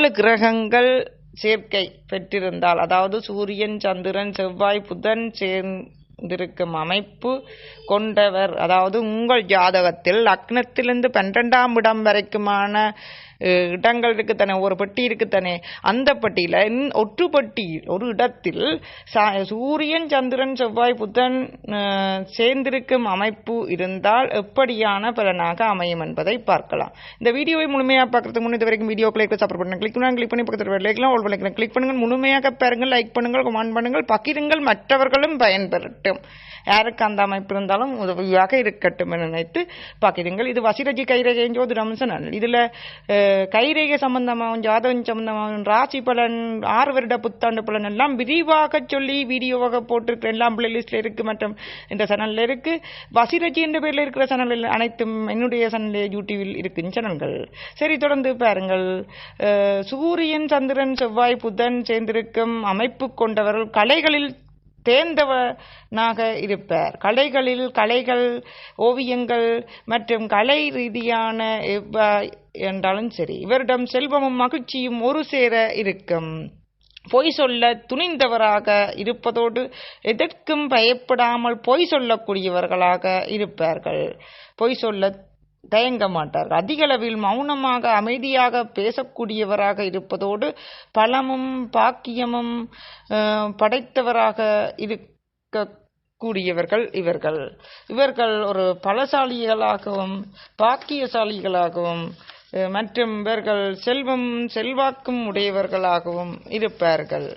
நாலு கிரகங்கள் சேர்க்கை பெற்றிருந்தால் அதாவது சூரியன் சந்திரன் செவ்வாய் புதன் சேர்ந்திருக்கும் அமைப்பு கொண்டவர் அதாவது உங்கள் ஜாதகத்தில் லக்னத்திலிருந்து பன்னிரெண்டாம் இடம் வரைக்குமான இடங்கள் இருக்குத்தானே ஒரு பெட்டி இருக்குத்தானே அந்த பெட்டியில் ஒற்று பெட்டியில் ஒரு இடத்தில் சூரியன் சந்திரன் செவ்வாய் புதன் சேர்ந்திருக்கும் அமைப்பு இருந்தால் எப்படியான பலனாக அமையும் என்பதை பார்க்கலாம். இந்த வீடியோவை முழுமையாக பார்க்கறதுக்கு முன் இது வரைக்கும் வீடியோ கிளிக் சப்போர்ட் பண்ணுங்க. கிளிக் பண்ணி கிளிக் பண்ணி பக்கத்தில் லைக்லாம் ஓல் பண்ணிக்கலாம் கிளிக் பண்ணுங்கள் முழுமையாக பாருங்கள் லைக் பண்ணுங்கள் கமெண்ட் பண்ணுங்கள் பகிருங்கள் மற்றவர்களும் பயன்பெறட்டும். யாருக்கு அந்த அமைப்பு இருந்தாலும் உதவியாக இருக்கட்டும் என நினைத்து பகிருங்கள். இது வசிரஜி கைரேகை ஜோதிடம் சேனல் இதில் கைரேகை சம்பந்தமாகவும் ஜாதகம் சம்பந்தமாகவும் ராசி பலன் ஆறு வருட புத்தாண்டு பலன் எல்லாம் விரிவாக சொல்லி வீடியோவாக போட்டிருக்கிற எல்லாம் பிளேலிஸ்டில் இருக்குது மற்றும் இந்த சேனலில் இருக்குது வசிரஜி என்ற பேரில் இருக்கிற சேனலில் அனைத்தும் என்னுடைய சேனல் யூடியூபில் இருக்கும் சேனல்கள் சரி தொடர்ந்து பாருங்கள். சூரியன் சந்திரன் செவ்வாய் புதன் சேர்ந்திருக்கும் அமைப்பு கொண்டவர்கள் கலைகளில் தேர்ந்தவனாக இருப்பார். கலைகளில் கலைகள் ஓவியங்கள் மற்றும் கலை ரீதியான எவ்வா- என்றாலும் சரி இவரிடம் செல்வமும் மகிழ்ச்சியும் ஒரு சேர இருக்கும். பொய் சொல்ல துணிந்தவராக இருப்பதோடு எதற்கும் பயப்படாமல் பொய் சொல்லக்கூடியவர்களாக இருப்பார்கள். பொய் சொல்ல தயங்க மாட்டார் அதிக அளவில் மௌனமாக அமைதியாக பேசக்கூடியவராக இருப்பதோடு பலமும் பாக்கியமும் படைத்தவராக இருக்க கூடியவர்கள் இவர்கள். இவர்கள் ஒரு பலசாலிகளாகவும் பாக்கியசாலிகளாகவும் மற்றும் இவர்கள் செல்வம் செல்வாக்கும் உடையவர்களாகவும் இருப்பார்கள்.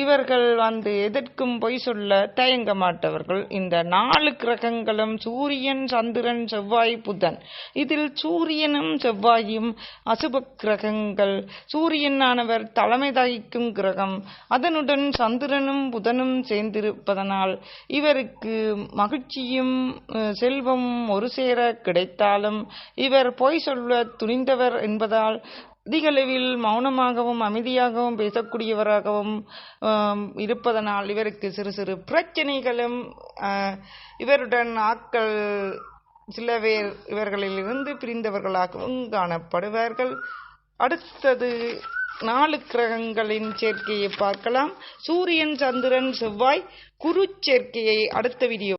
இவர்கள் வந்து எதற்கும் பொய் சொல்ல தயங்க மாட்டவர்கள். இந்த நாலு கிரகங்களும் சூரியன் சந்திரன் செவ்வாய் புதன். இதில் சூரியனும் செவ்வாயும் அசுப கிரகங்கள். சூரியனானவர் தலைமை தாய்க்கும் கிரகம். அதனுடன் சந்திரனும் புதனும் சேர்ந்திருப்பதனால் இவருக்கு மகிழ்ச்சியும் செல்வம் ஒரு சேர கிடைத்தாலும் இவர் பொய் சொல்ல துணிந்தவர் என்பதால் அதிகளவில் மௌனமாகவும் அமைதியாகவும் பேசக்கூடியவராகவும் இருப்பதனால் இவருக்கு சிறு சிறு பிரச்சனைகளும் இவருடன் ஆட்கள் சில பேர் இவர்களிலிருந்து பிரிந்தவர்களாகவும் காணப்படுவார்கள். அடுத்தது நாலு கிரகங்களின் சேர்க்கையை பார்க்கலாம். சூரியன் சந்திரன் செவ்வாய் குரு சேர்க்கையை அடுத்த வீடியோ